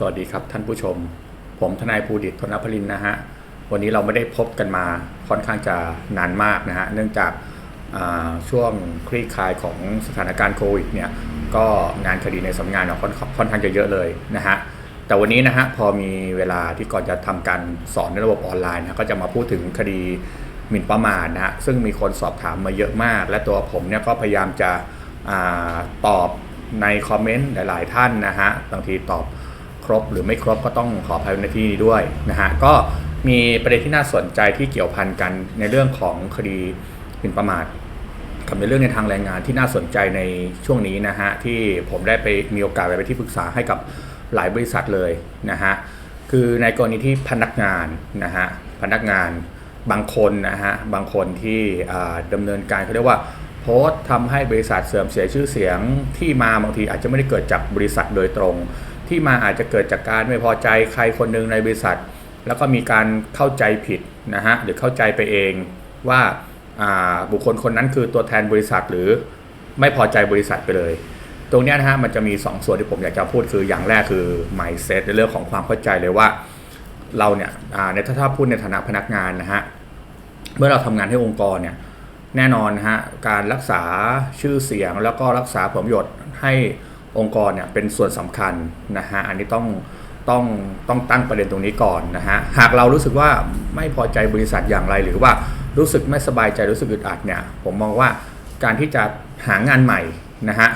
สวัสดีครับท่านผู้ชม ผมทนายภูดิตธนพลินนะฮะ วันนี้เราไม่ได้พบกันมาค่อนข้างจะนานมากนะฮะ เนื่องจากาช่วงคลี่คลายของสถานการณ์โควิดเนี่ย ก็งานคดีในสำนักงานเราค่อนค่อนข้างจะเยอะเลยนะฮะ แต่วันนี้นะฮะพอมีเวลาที่ก่อนจะทำการสอนในระบบออนไลน์นะก็จะมาพูดถึงคดีหมิ่นประมาทนะฮะ ซึ่งมีคนสอบถามมาเยอะมาก และตัวผมเนี่ยก็พยายามจะอาตอบในคอมเมนต์หลาย ๆ ท่านนะฮะ บางทีตอบ ครบหรือไม่ครบก็ต้องขออภัยในที่นี้ด้วยนะฮะก็มีประเด็นที่น่าสนใจที่เกี่ยวพันกันในเรื่องของคดีหมิ่นประมาทกับในเรื่องในทางแรงงานที่น่าสนใจในช่วงนี้นะฮะที่ผมได้ไปมีโอกาสไปเป็นที่ปรึกษาให้กับหลายบริษัทเลยนะฮะคือในกรณีที่พนักงานนะฮะพนักงานบางคนนะฮะบางคนที่อ่าดำเนินการเขาเรียกว่าโพสต์ทำให้บริษัทเสื่อมเสียชื่อเสียงที่มาบางทีอาจจะไม่ได้เกิดจากบริษัทโดยตรง ที่มาอาจจะเกิดจากการไม่พอใจใครคนหนึ่งในบริษัท แล้วก็มีการเข้าใจผิดนะฮะหรือเข้าใจไปเองว่าบุคคลคนนั้นคือตัวแทนบริษัทหรือไม่พอใจบริษัทไปเลย ตรงนี้นะฮะมันจะมี 2ส่วนที่ผมอยากจะพูดคืออย่างแรกคือ mindset ในเรื่องของความเข้าใจเลยว่าเราเนี่ยในถ้าถ้าพูดในฐานะพนักงานนะฮะเมื่อเราทำงานให้องค์กรเนี่ยแน่นอนนะฮะการรักษาชื่อเสียงแล้วก็รักษาผลประโยชน์ให้ องค์กรเนี่ยเป็นส่วนสำคัญนะฮะอันนี้ต้องต้องต้องตั้งประเด็นตรงนี้ก่อนนะฮะหากเรารู้สึกว่าไม่พอใจบริษัทอย่างไร หรือว่ารู้สึกไม่สบายใจรู้สึกอึดอัดเนี่ยผมมองว่าการที่จะหางานใหม่นะฮะ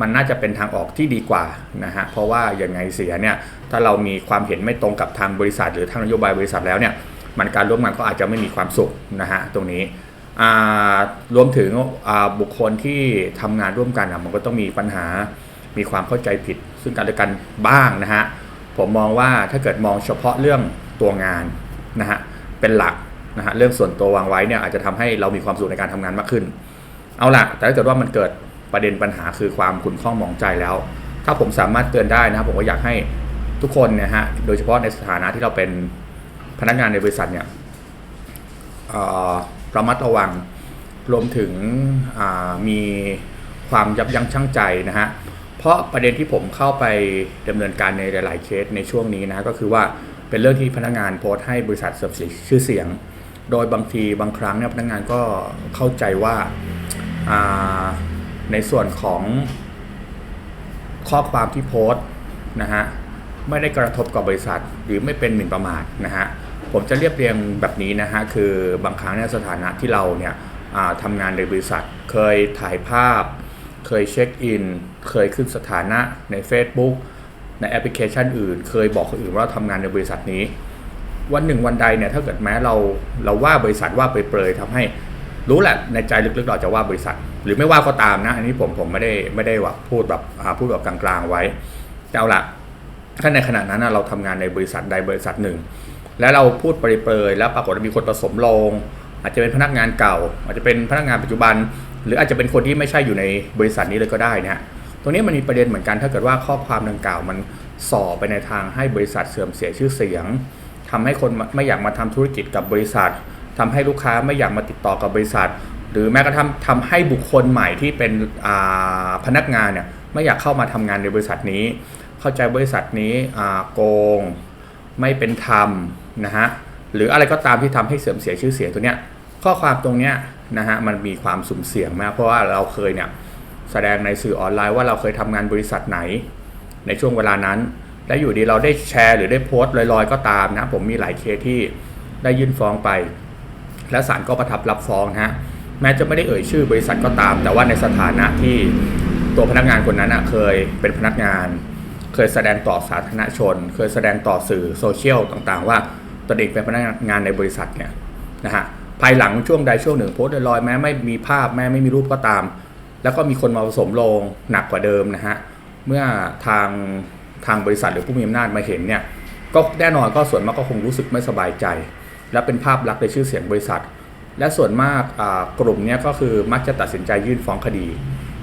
มันน่าจะเป็นทางออกที่ดีกว่านะฮะเพราะว่าอย่างไงเสียเนี่ยถ้าเรามีความเห็นไม่ตรงกับทางบริษัท หรือทางนโยบายบริษัทแล้วเนี่ยมันการร่วมงานก็อาจจะไม่มีความสุขนะฮะตรงนี้รวมถึงบุคคลที่ทำงานร่วมกันอะมันก็ต้องมีปัญหา มีความเข้าใจผิด ซึ่งกันและกันบ้างนะฮะผมมองว่าถ้าเกิดมองเฉพาะเรื่องตัวงานนะฮะเป็นหลักนะฮะเรื่องส่วนตัววางไว้เนี่ยอาจจะทำให้เรามีความสุขในการทำงานมากขึ้น เอาล่ะ แต่ถ้าเกิดว่ามันเกิดประเด็นปัญหาคือความขุ่นข้องมองใจแล้ว ถ้าผมสามารถเตือนได้นะครับผมก็อยากให้ทุกคนเนี่ยฮะโดยเฉพาะในสถานะที่เราเป็นพนักงานในบริษัทเนี่ยระมัดระวังรวมถึงมีความยับยั้งชั่งใจนะฮะ เพราะประเด็นที่ผมเข้าไปดำเนินการในหลาย ๆ เคสในช่วงนี้นะก็คือว่าเป็นเรื่องที่พนักงานโพสต์ให้บริษัทเสื่อมเสียชื่อเสียง โดยบางทีบางครั้งเนี่ยพนักงานก็เข้าใจว่าาในส่วนของข้อความที่โพสต์นะฮะไม่ได้กระทบกับบริษัท หรือไม่เป็นหมิ่นประมาทนะฮะผมจะเรียบเรียงแบบนี้นะฮะคือบางครั้งเนี่ยสถานะที่เราเนี่ยทำงานในบริษัทเคยถ่ายภาพ เคยเช็คอิน เคยขึ้นสถานะใน Facebook ในแอปพลิเคชันอื่น เคยบอกคนอื่นว่าเราทำงานในบริษัทนี้ วันหนึ่งวันใดเนี่ยถ้าเกิดแม้เราเราว่าบริษัทว่าเปรยๆทำให้รู้แหละในใจลึกๆเราจะว่าบริษัท หรือไม่ว่าก็ตามนะ อันนี้ผมผมไม่ได้ไม่ได้ว่าพูดแบบพูดแบบกลางๆไว้แต่เอาละถ้าในขณะนั้นเราทำงานในบริษัทใดบริษัทหนึ่ง แล้วเราพูดเปรยๆแล้วปรากฏมีคนผสมลง อาจจะเป็นพนักงานเก่า อาจจะเป็นพนักงานปัจจุบัน หรืออาจจะเป็นคนที่ไม่ใช่อยู่ในบริษัทนี้เลยก็ได้นะฮะตรงนี้มันมีประเด็นเหมือนกันถ้าเกิดว่าข้อความดังกล่าวมันส่อไปในทางให้บริษัทเสื่อมเสียชื่อเสียงทำให้คนไม่อยากมาทำธุรกิจกับบริษัททำให้ลูกค้าไม่อยากมาติดต่อกับบริษัท หรือแม้กระทั่งทำให้บุคคลใหม่ที่เป็นพนักงานเนี่ยไม่อยากเข้ามาทำงานในบริษัทนี้ เข้าใจบริษัทนี้โกง ไม่เป็นธรรมนะฮะหรืออะไรก็ตามที่ทำให้เสื่อมเสียชื่อเสียงตัวเนี้ยข้อความตรงเนี้ย นะฮะมันมีความสุ่มเสี่ยงมากเพราะว่าเราเคยเนี่ยแสดงในสื่อออนไลน์ว่าเราเคยทำงานบริษัทไหน ในช่วงเวลานั้น และอยู่ดีเราได้แชร์หรือได้โพสต์ลอยๆ ก็ตามนะผมมีหลายเคสที่ได้ยื่นฟ้องไป และศาลก็ประทับรับฟ้องนะฮะแม้จะไม่ได้เอ่ยชื่อบริษัทก็ตาม แต่ว่าในสถานะที่ตัวพนักงานคนนั้นนะเคยเป็นพนักงาน เคยแสดงต่อสาธารณชน เคยแสดงต่อสื่อโซเชียลต่างๆ ว่าตนเองเป็นพนักงานในบริษัทเนี่ยนะฮะ ภายหลังช่วงใดช่วงหนึ่งโพสต์ลอยแม้ไม่มีภาพแม้ไม่มีรูปก็ตาม แล้วก็มีคนมาผสมลงหนักกว่าเดิมนะฮะเมื่อทางทางบริษัทหรือผู้มีอำนาจมาเห็นเนี่ยก็แน่นอนก็ส่วนมากก็คงรู้สึกไม่สบายใจ และเป็นภาพลักษณ์ในชื่อเสียงบริษัท และส่วนมากกลุ่มนี้ก็คือมักจะตัดสินใจยื่นฟ้องคดี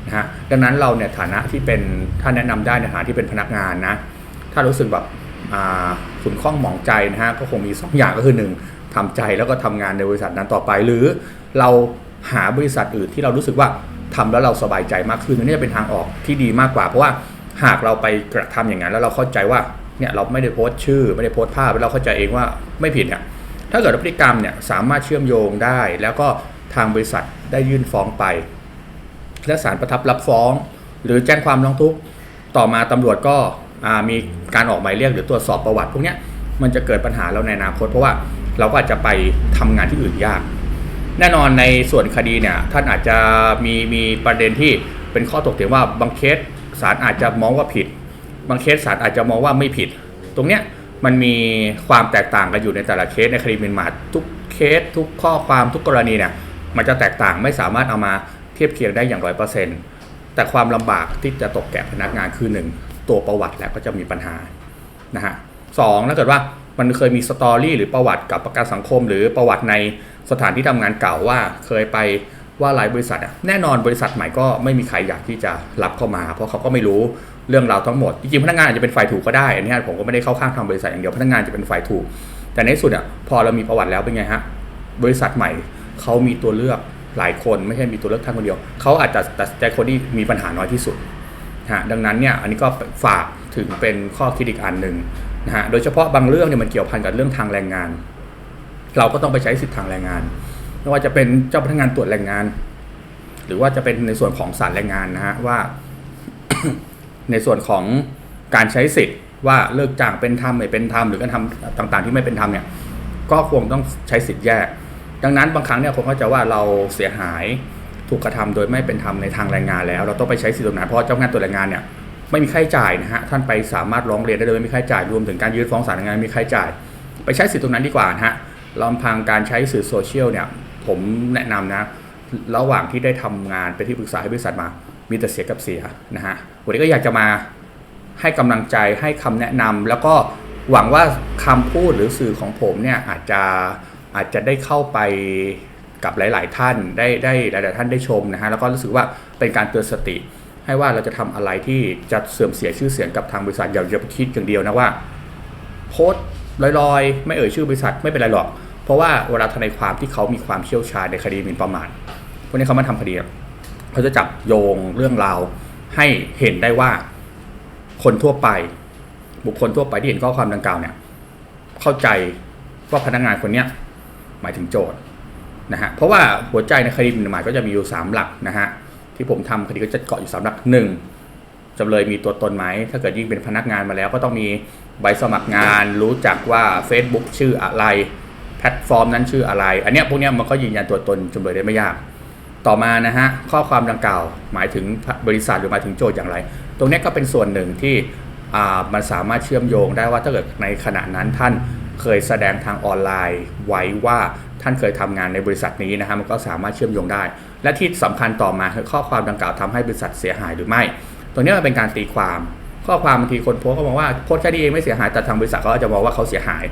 นะฮะดังนั้นเราเนี่ยฐานะที่เป็นถ้าแนะนำได้ในฐานะที่เป็นพนักงานนะถ้ารู้สึกแบบขุนข้องหมองใจนะฮะก็คงมี2อย่างก็คือ1 ทำใจแล้วก็ทำงานในบริษัทนั้นต่อไป หรือเราหาบริษัทอื่นที่เรารู้สึกว่าทำแล้วเราสบายใจมากขึ้นนนี้จะเป็นทางออกที่ดีมากกว่า เพราะว่าหากเราไปกระทำอย่างนั้น แล้วเราเข้าใจว่าเนี่ยเราไม่ได้โพสต์ชื่อ ไม่ได้โพสต์ภาพเราเข้าใจเองว่าไม่ผิดเนี่ยถ้าเกิดพฤติกรรมเนี่ยสามารถเชื่อมโยงได้ แล้วก็ทางบริษัทได้ยื่นฟ้องไป และศาลประทับรับฟ้อง หรือแจ้งความร้องทุกข์ต่อมาตำรวจก็มีการออกหมายเรียกหรือตรวจสอบประวัติพวกนี้มันจะเกิดปัญหาเราในอนาคตเพราะว่า เราก็อาจจะไปทำงานที่อื่นยาก แน่นอนในส่วนคดีเนี่ยท่านอาจจะมีมีประเด็นที่เป็นข้อตกเถียงว่าบางเคสศาลอาจจะมองว่าผิด บางเคสศาลอาจจะมองว่าไม่ผิด ตรงเนี้ยมันมีความแตกต่างกันอยู่ในแต่ละเคสในคดีมินมาททุกเคสทุกข้อความทุกกรณีเนี่ยมันจะแตกต่างไม่สามารถเอามาเทียบเคียงได้อย่างร้อยเปอร์เซ็นต์แต่ความลำบากที่จะตกแก่พนักงานคือหนึ่งตัวประวัติแล้วก็จะมีปัญหานะฮะสองถ้าเกิดว่า มันเคยมีสตอรี่หรือประวัติกับประกันสังคม หรือประวัติในสถานที่ทำงานเก่าว่าเคยไปว่าหลายบริษัทแน่นอนบริษัทใหม่ก็ไม่มีใครอยากที่จะรับเข้ามา เพราะเขาก็ไม่รู้เรื่องราวทั้งหมด จริงๆพนักงานอาจจะเป็นฝ่ายถูกก็ได้ อันนี้ผมก็ไม่ได้เข้าข้างทางบริษัทอย่างเดียวพนักงานจะเป็นฝ่ายถูก แต่ในสุดอะพอเรามีประวัติแล้วเป็นไงฮะบริษัทใหม่เขามีตัวเลือกหลายคนไม่ใช่มีตัวเลือกท่านคนเดียวเขาอาจจะตัดใจคนที่มีปัญหาน้อยที่สุดฮะดังนั้นเนี่ยอันนี้ก็ฝากถึงเป็นข้อคิดอีกอันหนึ่ง นะฮะโดยเฉพาะบางเรื่องเนี่ยมันเกี่ยวพันกับเรื่องทางแรงงาน เราก็ต้องไปใช้สิทธิทางแรงงานไม่ว่าจะเป็นเจ้าพนักงานตรวจแรงงาน หรือว่าจะเป็นในส่วนของศาลแรงงานนะฮะว่า ในส่วนของการใช้สิทธิ์ว่าเลิกจ้างเป็นธรรมไม่เป็นธรรมหรือการทำต่าง ๆ ที่ไม่เป็นธรรมเนี่ยก็ควรต้องใช้สิทธิ์แยก ดังนั้นบางครั้งเนี่ยคนเข้าใจว่าเราเสียหายถูกกระทำโดยไม่เป็นธรรมในทางแรงงานแล้ว เราต้องไปใช้สิทธิ์ตรงนั้นเพราะเจ้าพนักงานตัวจแรงงานเนี่ย ไม่มีค่าใช้จ่ายนะฮะท่านไปสามารถร้องเรียนได้โดยไม่มีค่าใช้จ่ายรวมถึงการยื่นฟ้องศาลงานไม่มีค่าใช้จ่าย ไปใช้สิทธิตรงนั้นดีกว่านะฮะลำพังการใช้สื่อโซเชียลเนี่ยผมแนะนำนะระหว่างที่ได้ทำงานเป็นที่ปรึกษาให้บริษัทมา มีแต่เสียกับเสียนะฮะวันนี้ก็อยากจะมาให้กำลังใจให้คำแนะนำแล้วก็หวังว่าคำพูดหรือสื่อของผมเนี่ยอาจจะอาจจะได้เข้าไปกับหลาย ๆ ท่านได้ได้หลาย ๆ ท่านได้ชมนะฮะแล้วก็รู้สึกว่าเป็นการเตือนสติ ให้ว่าเราจะทำอะไรที่จะเสื่อมเสียชื่อเสียงกับทางบริษัทอย่าอย่าไปคิดอย่างเดียวนะว่าโพสต์ลอยๆ ไม่เอ่ยชื่อบริษัทไม่เป็นไรหรอก เพราะว่าเวลาทนายความที่เขามีความเชี่ยวชาญในคดีหมิ่นประมาทพวกนี้เขามาทำคดีเขาจะจับโยงเรื่องราวให้เห็นได้ว่าคนทั่วไป บุคคลทั่วไปที่เห็นข้อความดังกล่าวเนี่ยเข้าใจว่าพนักงานคนเนี้ยหมายถึงโจทย์นะฮะเพราะว่าหัวใจในคดีหมิ่นประมาทก็จะมีอยู่สามหลักนะฮะ ที่ผมทำคดีก็จะเกาะอยู่สามหลักหนึ่งจำเลยมีตัวตนไหม ถ้าเกิดยิ่งเป็นพนักงานมาแล้วก็ต้องมีใบสมัครงาน รู้จักว่า Facebook ชื่ออะไร แพลตฟอร์มนั้นชื่ออะไร อันเนี้ยพวกเนี้ยมันก็ยืนยันตัวตนจำเลยได้ไม่ยาก ต่อมานะฮะข้อความดังกล่าวหมายถึงบริษัทหรือหมายถึงโจทย์อย่างไร ตรงนี้ก็เป็นส่วนหนึ่งที่มันสามารถเชื่อมโยงได้ว่าถ้าเกิดในขณะนั้นท่านเคยแสดงทางออนไลน์ไว้ว่าท่านเคยทำงานในบริษัทนี้นะฮะมันก็สามารถเชื่อมโยงได้ และที่สำคัญต่อมาคือข้อความดังกล่าวทำให้บริษัทเสียหายหรือไม่ตรงนี้มันเป็นการตีความ ข้อความบางทีคนโพสต์ก็มองว่าโพสต์แค่นี้เองไม่เสียหายแต่ทางบริษัทเขาอาจจะมองว่าเขาเสียหาย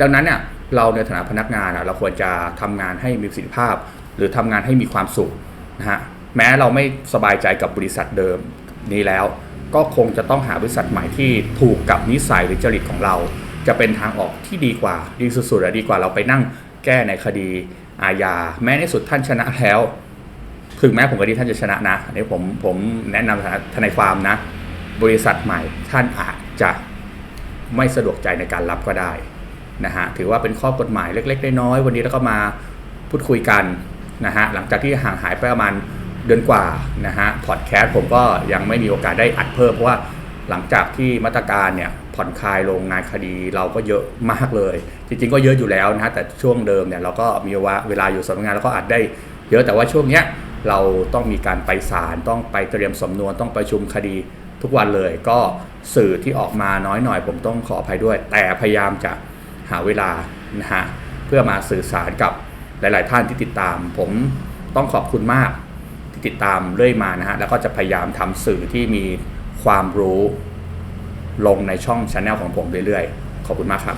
ดังนั้นเนี่ยเราในฐานะพนักงานเราควรจะทำงานให้มีประสิทธิภาพ หรือทำงานให้มีความสุขนะฮะแม้เราไม่สบายใจกับบริษัทเดิมนี้แล้ว ก็คงจะต้องหาบริษัทใหม่ที่ถูกกับนิสัยหรือจริตของเรา จะเป็นทางออกที่ดีกว่า ดีสุดๆอะดีกว่าเราไปนั่งแก้ในคดีอาญาแม้ในสุดท่านชนะแล้ว ถึงแม้ผมกับดีท่านจะชนะนะอันนี้ผมผมแนะนำฐานะทนายความนะ บริษัทใหม่ท่านอาจจะไม่สะดวกใจในการรับก็ได้นะฮะถือว่าเป็นข้อกฎหมายเล็กๆน้อยๆวันนี้แล้วก็มาพูดคุยกันนะฮะหลังจากที่ห่างหายไปประมาณเดือนกว่านะฮะพอดแคสต์ผมก็ยังไม่มีโอกาสได้อัดเพิ่มเพราะว่าหลังจากที่มาตรการเนี่ยผ่อนคลายลงงานคดีเราก็เยอะมากเลย จริงๆ ก็เยอะอยู่แล้วนะฮะแต่ช่วงเดิมเนี่ยเราก็มีว่าเวลาอยู่สำนักงานแล้วก็อัดได้เยอะแต่ว่าช่วงเนี้ย เราต้องมีการไปศาลต้องไปเตรียมสำนวนต้องประชุมคดีทุกวันเลย ก็สื่อที่ออกมาน้อยหน่อย ผมต้องขออภัยด้วย แต่พยายามจะหาเวลานะฮะเพื่อมาสื่อสารกับหลาย ๆ ท่านที่ติดตาม ผมต้องขอบคุณมากที่ติดตามเรื่อยมานะฮะแล้วก็จะพยายามทำสื่อที่มีความรู้ลงในช่องช anel ของผมเรื่อย ๆ ขอบคุณมากครับ